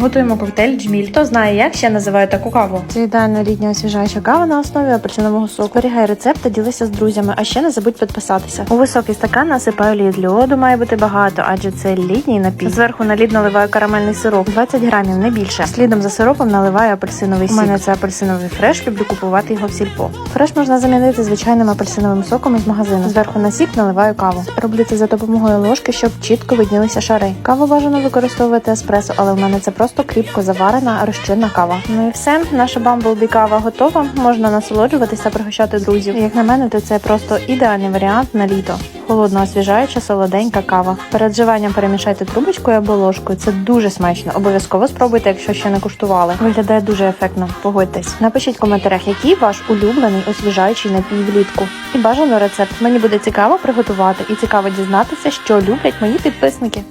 Готуємо коктейль джміль. Хто знає, як ще називають таку каву? Це ідеальна літня освіжаюча кава на основі апельсинового соку. Зберігай рецепт та ділися з друзями, а ще не забудь підписатися. У високий стакан насипаю лід. Льоду має бути багато, адже це літній напій. Зверху на лід наливаю карамельний сироп, 20 грамів, не більше. Слідом за сиропом наливаю апельсиновий сік. У мене це апельсиновий фреш, люблю купувати його в сільпо. Фреш можна замінити звичайним апельсиновим соком із магазину. Зверху на сік наливаю каву. Роблю це за допомогою ложки, щоб чітко виднілися шари. Каву бажано використовувати еспресо, але в мене це просто кріпко заварена розчинна кава. Ну і все, наша бамблбі кава готова. Можна насолоджуватися, пригощати друзів. Як на мене, то це просто ідеальний варіант на літо. Холодно освіжаюча солоденька кава. Перед вживанням перемішайте трубочкою або ложкою. Це дуже смачно. Обов'язково спробуйте, якщо ще не куштували. Виглядає дуже ефектно. Погодьтесь. Напишіть в коментарях, який ваш улюблений освіжаючий напій влітку. І бажано рецепт. Мені буде цікаво приготувати і цікаво дізнатися, що люблять мої підписники.